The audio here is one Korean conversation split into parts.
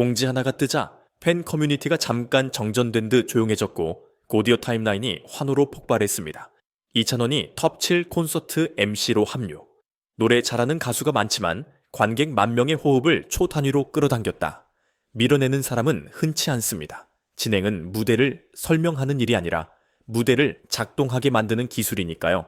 공지 하나가 뜨자 팬 커뮤니티가 잠깐 정전된 듯 조용해졌고 고디오 타임라인이 환호로 폭발했습니다. 이찬원이 톱7 콘서트 MC로 합류. 노래 잘하는 가수가 많지만 관객 만 명의 호흡을 초단위로 끌어당겼다. 밀어내는 사람은 흔치 않습니다. 진행은 무대를 설명하는 일이 아니라 무대를 작동하게 만드는 기술이니까요.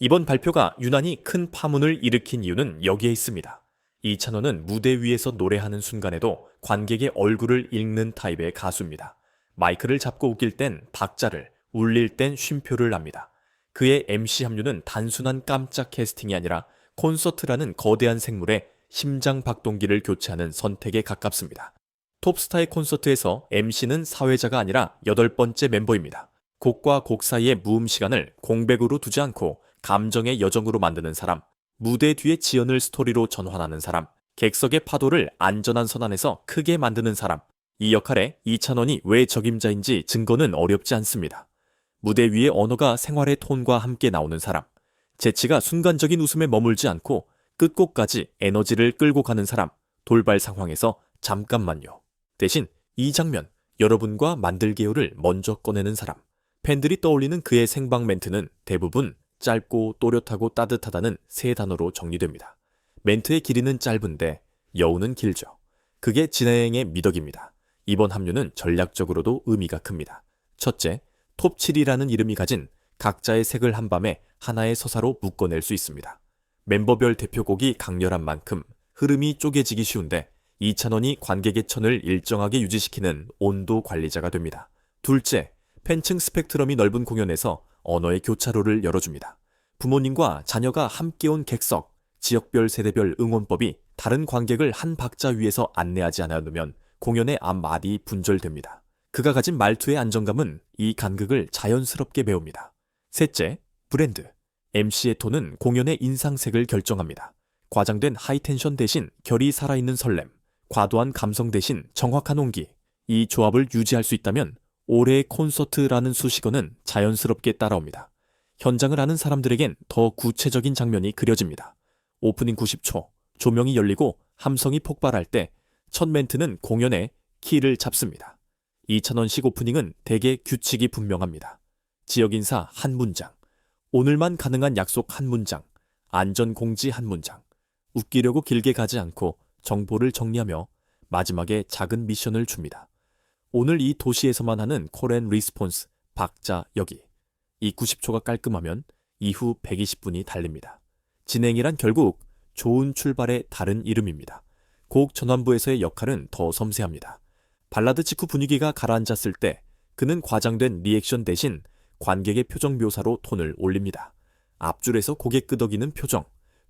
이번 발표가 유난히 큰 파문을 일으킨 이유는 여기에 있습니다. 이찬원은 무대 위에서 노래하는 순간에도 관객의 얼굴을 읽는 타입의 가수입니다. 마이크를 잡고 웃길 땐 박자를, 울릴 땐 쉼표를 납니다. 그의 MC 합류는 단순한 깜짝 캐스팅이 아니라 콘서트라는 거대한 생물에 심장 박동기를 교체하는 선택에 가깝습니다. 톱스타의 콘서트에서 MC는 사회자가 아니라 여덟 번째 멤버입니다. 곡과 곡 사이의 무음 시간을 공백으로 두지 않고 감정의 여정으로 만드는 사람, 무대 뒤의 지연을 스토리로 전환하는 사람, 객석의 파도를 안전한 선 안에서 크게 만드는 사람, 이 역할에 이찬원이 왜 적임자인지 증거는 어렵지 않습니다. 무대 위의 언어가 생활의 톤과 함께 나오는 사람, 재치가 순간적인 웃음에 머물지 않고 끝곡까지 에너지를 끌고 가는 사람, 돌발 상황에서 잠깐만요. 대신 이 장면, 여러분과 만들게요를 먼저 꺼내는 사람, 팬들이 떠올리는 그의 생방 멘트는 대부분 짧고 또렷하고 따뜻하다는 세 단어로 정리됩니다. 멘트의 길이는 짧은데 여우는 길죠. 그게 진행의 미덕입니다. 이번 합류는 전략적으로도 의미가 큽니다. 첫째, 톱7이라는 이름이 가진 각자의 색을 한밤에 하나의 서사로 묶어낼 수 있습니다. 멤버별 대표곡이 강렬한 만큼 흐름이 쪼개지기 쉬운데 이찬원이 관객의 천을 일정하게 유지시키는 온도 관리자가 됩니다. 둘째, 팬층 스펙트럼이 넓은 공연에서 언어의 교차로를 열어줍니다. 부모님과 자녀가 함께 온 객석, 지역별 세대별 응원법이 다른 관객을 한 박자 위에서 안내하지 않으면 공연의 앞말이 분절됩니다. 그가 가진 말투의 안정감은 이 간극을 자연스럽게 배웁니다. 셋째, 브랜드. MC의 톤은 공연의 인상색을 결정합니다. 과장된 하이텐션 대신 결이 살아있는 설렘, 과도한 감성 대신 정확한 온기. 이 조합을 유지할 수 있다면 올해의 콘서트라는 수식어는 자연스럽게 따라옵니다. 현장을 아는 사람들에겐 더 구체적인 장면이 그려집니다. 오프닝 90초, 조명이 열리고 함성이 폭발할 때 첫 멘트는 공연의 키를 잡습니다. 2,000원씩 오프닝은 대개 규칙이 분명합니다. 지역 인사 한 문장, 오늘만 가능한 약속 한 문장, 안전 공지 한 문장, 웃기려고 길게 가지 않고 정보를 정리하며 마지막에 작은 미션을 줍니다. 오늘 이 도시에서만 하는 콜앤 리스폰스 박자 여기. 이 90초가 깔끔하면 이후 120분이 달립니다. 진행이란 결국 좋은 출발의 다른 이름입니다. 곡 전환부에서의 역할은 더 섬세합니다. 발라드 직후 분위기가 가라앉았을 때 그는 과장된 리액션 대신 관객의 표정 묘사로 톤을 올립니다. 앞줄에서 고개 끄덕이는 표정,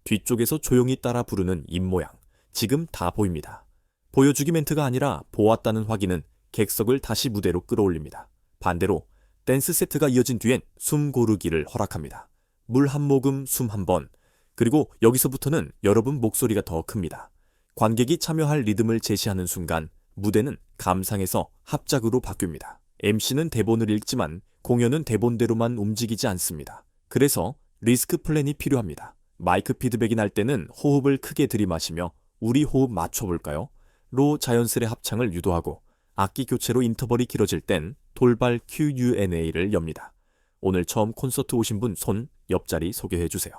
뒤쪽에서 조용히 따라 부르는 입모양, 지금 다 보입니다. 보여주기 멘트가 아니라 보았다는 확인은 객석을 다시 무대로 끌어올립니다. 반대로 댄스 세트가 이어진 뒤엔 숨 고르기를 허락합니다. 물 한 모금, 숨 한 번. 그리고 여기서부터는 여러분 목소리가 더 큽니다. 관객이 참여할 리듬을 제시하는 순간 무대는 감상에서 합작으로 바뀝니다. MC는 대본을 읽지만 공연은 대본대로만 움직이지 않습니다. 그래서 리스크 플랜이 필요합니다. 마이크 피드백이 날 때는 호흡을 크게 들이마시며 우리 호흡 맞춰볼까요? 로 자연스레 합창을 유도하고 악기 교체로 인터벌이 길어질 땐 돌발 Q&A를 엽니다. 오늘 처음 콘서트 오신 분 손 옆자리 소개해 주세요.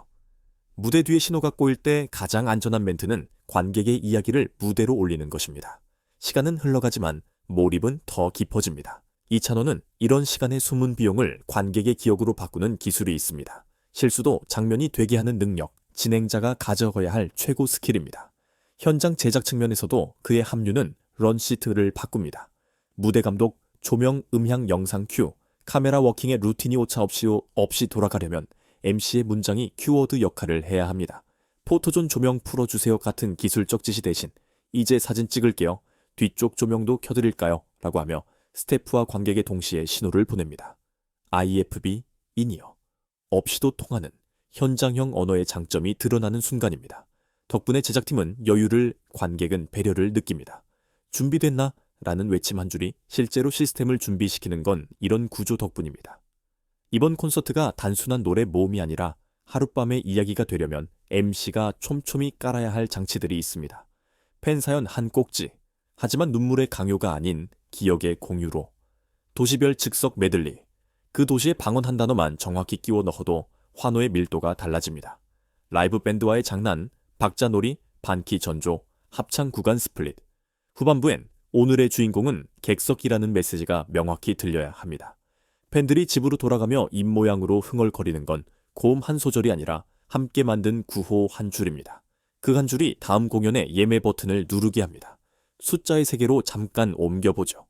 무대 뒤에 신호가 꼬일 때 가장 안전한 멘트는 관객의 이야기를 무대로 올리는 것입니다. 시간은 흘러가지만 몰입은 더 깊어집니다. 이찬호는 이런 시간의 숨은 비용을 관객의 기억으로 바꾸는 기술이 있습니다. 실수도 장면이 되게 하는 능력, 진행자가 가져가야 할 최고 스킬입니다. 현장 제작 측면에서도 그의 합류는 런시트를 바꿉니다. 무대 감독, 조명, 음향, 영상 큐, 카메라 워킹의 루틴이 오차 없이, 없이 돌아가려면 MC의 문장이 큐워드 역할을 해야 합니다. 포토존 조명 풀어주세요 같은 기술적 지시 대신 이제 사진 찍을게요. 뒤쪽 조명도 켜드릴까요? 라고 하며 스태프와 관객의 동시에 신호를 보냅니다. IFB 인이어. 없이도 통하는 현장형 언어의 장점이 드러나는 순간입니다. 덕분에 제작팀은 여유를, 관객은 배려를 느낍니다. 준비됐나? 라는 외침 한 줄이 실제로 시스템을 준비시키는 건 이런 구조 덕분입니다. 이번 콘서트가 단순한 노래 모음이 아니라 하룻밤의 이야기가 되려면 MC가 촘촘히 깔아야 할 장치들이 있습니다. 팬 사연 한 꼭지, 하지만 눈물의 강요가 아닌 기억의 공유로. 도시별 즉석 메들리. 그 도시의 방언 한 단어만 정확히 끼워 넣어도 환호의 밀도가 달라집니다. 라이브 밴드와의 장난, 박자놀이, 반키 전조, 합창 구간 스플릿. 후반부엔 오늘의 주인공은 객석이라는 메시지가 명확히 들려야 합니다. 팬들이 집으로 돌아가며 입모양으로 흥얼거리는 건 고음 한 소절이 아니라 함께 만든 구호 한 줄입니다. 그 한 줄이 다음 공연의 예매 버튼을 누르게 합니다. 숫자의 세계로 잠깐 옮겨보죠.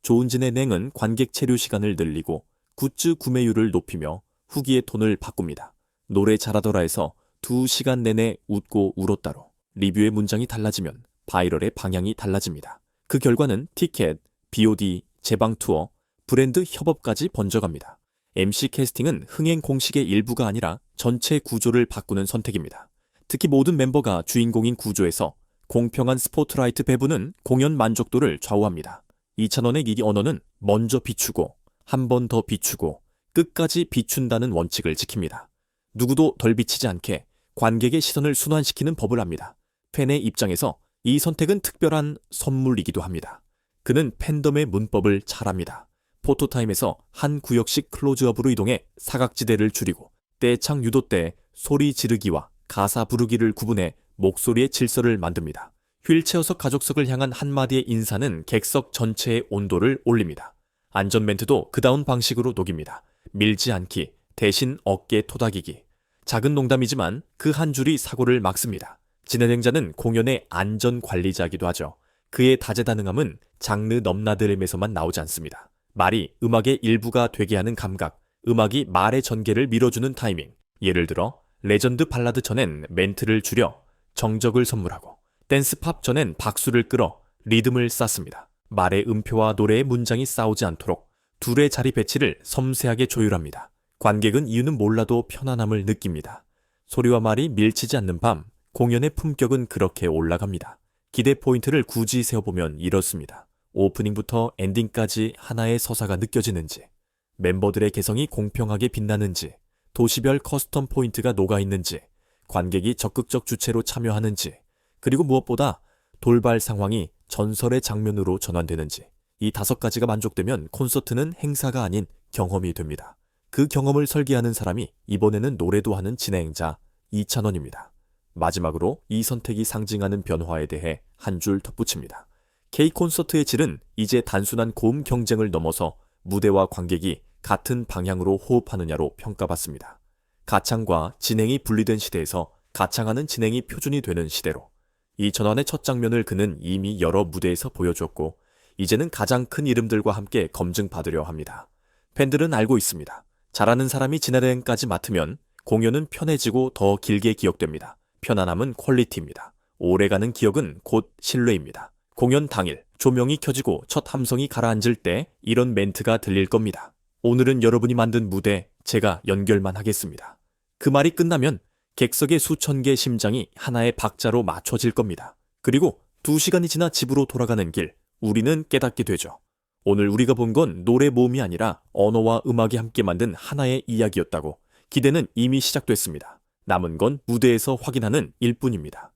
조은진의 냉은 관객 체류 시간을 늘리고 굿즈 구매율을 높이며 후기의 톤을 바꿉니다. 노래 잘하더라에서 두 시간 내내 웃고 울었다로 리뷰의 문장이 달라지면 바이럴의 방향이 달라집니다. 그 결과는 티켓, BOD, 재방 투어, 브랜드 협업까지 번져갑니다. MC 캐스팅은 흥행 공식의 일부가 아니라 전체 구조를 바꾸는 선택입니다. 특히 모든 멤버가 주인공인 구조에서 공평한 스포트라이트 배분은 공연 만족도를 좌우합니다. 이찬원의 기기 언어는 먼저 비추고 한 번 더 비추고 끝까지 비춘다는 원칙을 지킵니다. 누구도 덜 비치지 않게 관객의 시선을 순환시키는 법을 압니다. 팬의 입장에서 이 선택은 특별한 선물이기도 합니다. 그는 팬덤의 문법을 잘 압니다. 포토타임에서 한 구역씩 클로즈업으로 이동해 사각지대를 줄이고 떼창 유도 때 소리 지르기와 가사 부르기를 구분해 목소리의 질서를 만듭니다. 휠체어석 가족석을 향한 한마디의 인사는 객석 전체의 온도를 올립니다. 안전 멘트도 그다운 방식으로 녹입니다. 밀지 않기, 대신 어깨 토닥이기. 작은 농담이지만 그 한 줄이 사고를 막습니다. 진행자는 공연의 안전 관리자이기도 하죠. 그의 다재다능함은 장르 넘나들음에서만 나오지 않습니다. 말이 음악의 일부가 되게 하는 감각, 음악이 말의 전개를 밀어주는 타이밍. 예를 들어 레전드 발라드 전엔 멘트를 줄여 정적을 선물하고 댄스 팝 전엔 박수를 끌어 리듬을 쌓습니다. 말의 음표와 노래의 문장이 싸우지 않도록 둘의 자리 배치를 섬세하게 조율합니다. 관객은 이유는 몰라도 편안함을 느낍니다. 소리와 말이 밀치지 않는 밤, 공연의 품격은 그렇게 올라갑니다. 기대 포인트를 굳이 세워보면 이렇습니다. 오프닝부터 엔딩까지 하나의 서사가 느껴지는지, 멤버들의 개성이 공평하게 빛나는지, 도시별 커스텀 포인트가 녹아있는지, 관객이 적극적 주체로 참여하는지, 그리고 무엇보다 돌발 상황이 전설의 장면으로 전환되는지, 이 다섯 가지가 만족되면 콘서트는 행사가 아닌 경험이 됩니다. 그 경험을 설계하는 사람이 이번에는 노래도 하는 진행자 이찬원입니다. 마지막으로 이 선택이 상징하는 변화에 대해 한 줄 덧붙입니다. K 콘서트의 질은 이제 단순한 고음 경쟁을 넘어서 무대와 관객이 같은 방향으로 호흡하느냐로 평가받습니다. 가창과 진행이 분리된 시대에서 가창하는 진행이 표준이 되는 시대로 이 전환의 첫 장면을 그는 이미 여러 무대에서 보여줬고 이제는 가장 큰 이름들과 함께 검증받으려 합니다. 팬들은 알고 있습니다. 잘하는 사람이 진행까지 맡으면 공연은 편해지고 더 길게 기억됩니다. 편안함은 퀄리티입니다. 오래가는 기억은 곧 신뢰입니다. 공연 당일 조명이 켜지고 첫 함성이 가라앉을 때 이런 멘트가 들릴 겁니다. 오늘은 여러분이 만든 무대 제가 연결만 하겠습니다. 그 말이 끝나면 객석의 수천 개의 심장이 하나의 박자로 맞춰질 겁니다. 그리고 두 시간이 지나 집으로 돌아가는 길 우리는 깨닫게 되죠. 오늘 우리가 본 건 노래 모음이 아니라 언어와 음악이 함께 만든 하나의 이야기였다고 기대는 이미 시작됐습니다. 남은 건 무대에서 확인하는 일뿐입니다.